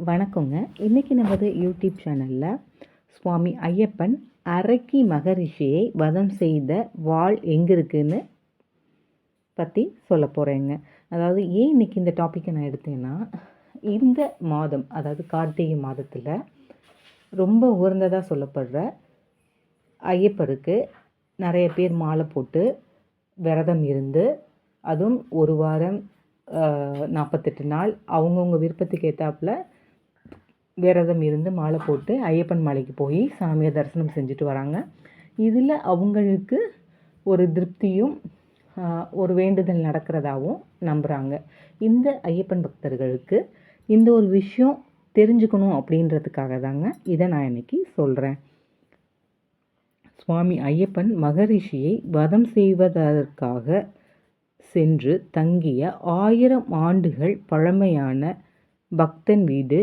வணக்கங்க. இன்றைக்கி நமது யூடியூப் சேனலில் சுவாமி ஐயப்பன் அரக்கி மகரிஷியை வதம் செய்த வாள் எங்கே இருக்குதுன்னு பற்றி சொல்ல போகிறேங்க அதாவது ஏன் இன்றைக்கி இந்த டாப்பிக்கை நான் எடுத்தேன்னா இந்த மாதம் அதாவது கார்த்திகை மாதத்தில் ரொம்ப உயர்ந்ததாக சொல்லப்படுற ஐயப்பருக்கு நிறைய பேர் மாலை போட்டு விரதம் இருந்து அதுவும் ஒரு வாரம் நாற்பத்தெட்டு நாள் அவங்கவுங்க விருப்பத்துக்கு ஏற்றாப்புல விரதம் இருந்து மாலை போட்டு ஐயப்பன் மலைக்கு போய் சாமியை தரிசனம் செஞ்சுட்டு வராங்க. இதில் அவங்களுக்கு ஒரு திருப்தியும் ஒரு வேண்டுதல் நடக்கிறதாகவும் நம்புகிறாங்க இந்த ஐயப்பன் பக்தர்களுக்கு இந்த ஒரு விஷயம் தெரிஞ்சுக்கணும் அப்படின்றதுக்காக தாங்க இதை நான் இன்னைக்கு சொல்கிறேன் சுவாமி ஐயப்பன் மகரிஷியை வதம் செய்வதற்காக சென்று தங்கிய ஆயிரம் ஆண்டுகள் பழமையான பக்தன் வீடு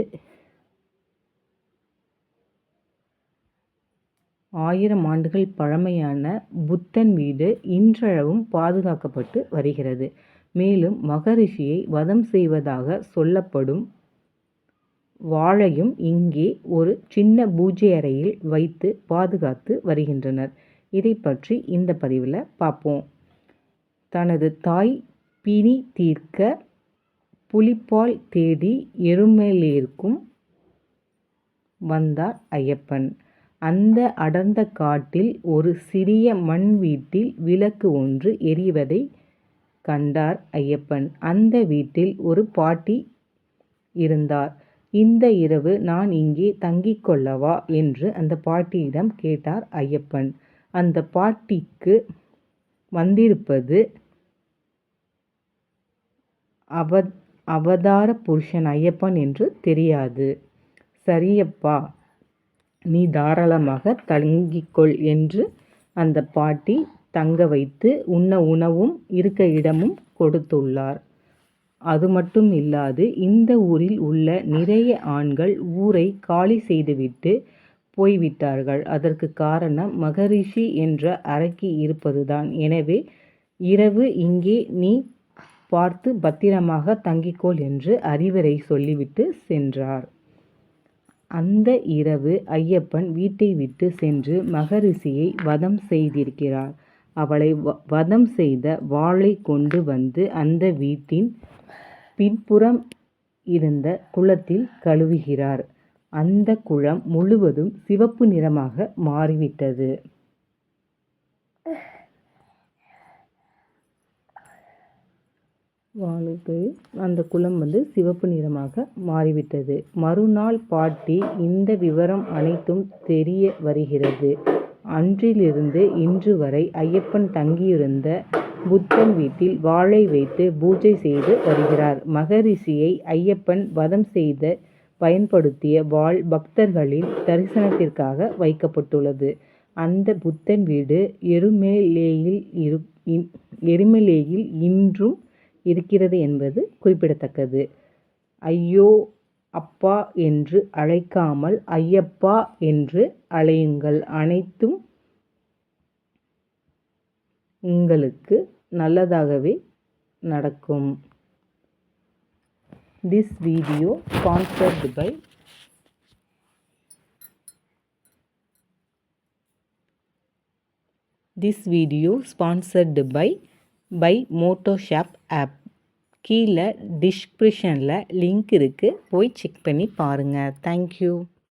ஆயிரம் ஆண்டுகள் பழமையான புத்தன் வீடு இன்றளவும் பாதுகாக்கப்பட்டு வருகிறது. மேலும் மகரிஷியை வதம் செய்வதாக சொல்லப்படும் வாழையும் இங்கே ஒரு சின்ன பூஜை அறையில் வைத்து பாதுகாத்து வருகின்றனர். இதை பற்றி இந்த பதிவில் பார்ப்போம். தனது தாய் பிணி தீர்க்க புலிப்பால் தேடி எருமேலிருக்கும் வந்தார் ஐயப்பன். அந்த அடர்ந்த காட்டில் ஒரு சிறிய மண் வீட்டில் விளக்கு ஒன்று எரிவதை கண்டார் ஐயப்பன். அந்த வீட்டில் ஒரு பாட்டி இருந்தார். இந்த இரவு நான் இங்கே தங்கிக் கொள்ளவா? என்று அந்த பாட்டியிடம் கேட்டார் ஐயப்பன். அந்த பாட்டிக்கு வந்திருப்பது அவ அவதார புருஷன் ஐயப்பன் என்று தெரியாது. சரியப்பா நீ தாராளமாக தங்கிக்கொள் என்று அந்த பாட்டி தங்க வைத்து உண்ண உணவும் இருக்க இடமும் கொடுத்துள்ளார். அது மட்டும் இல்லாது இந்த ஊரில் உள்ள நிறைய ஆண்கள் ஊரை காலி செய்துவிட்டு போய்விட்டார்கள். அதற்கு காரணம் மகரிஷி என்ற அரக்கி இருப்பதுதான். எனவே இரவு இங்கே நீ பார்த்து பத்திரமாக தங்கிக்கொள் என்று அறிவுரை சொல்லிவிட்டு சென்றார். அந்த இரவு ஐயப்பன் வீட்டை விட்டு சென்று மகரிஷியை வதம் செய்திருக்கிறார். அவளை வதம் செய்த வாளை கொண்டு வந்து அந்த வீட்டின் பின்புறம் இருந்த குளத்தில் கழுவுகிறார். அந்த குளம் முழுவதும் சிவப்பு நிறமாக மாறிவிட்டது. வாளுக்கு அந்த குளம் வந்து சிவப்பு நிறமாக மாறிவிட்டது. மறுநாள் பாட்டி இந்த விவரம் அனைத்தும் தெரிய வருகிறது. அன்றிலிருந்து இன்று வரை ஐயப்பன் தங்கியிருந்த புத்தன் வீட்டில் வாழை வைத்து பூஜை செய்து வருகிறார். மகரிஷியை ஐயப்பன் வதம் செய்த பயன்படுத்திய வாள் பக்தர்களின் தரிசனத்திற்காக வைக்கப்பட்டுள்ளது. அந்த புத்தன் வீடு எருமேலேயில் இரு எருமலேயில் இன்றும் இருக்கிறது என்பது குறிப்பிடத்தக்கது. ஐயோ அப்பா என்று அழைக்காமல் ஐயப்பா என்று அழையுங்கள். அனைத்தும் உங்களுக்கு நல்லதாகவே நடக்கும். This video sponsored by this video sponsored by by Motoshop app கீழே டிஸ்கிரிப்ஷனில் லிங்க் இருக்குது போய் செக் பண்ணி பாருங்கள் தேங்க்யூ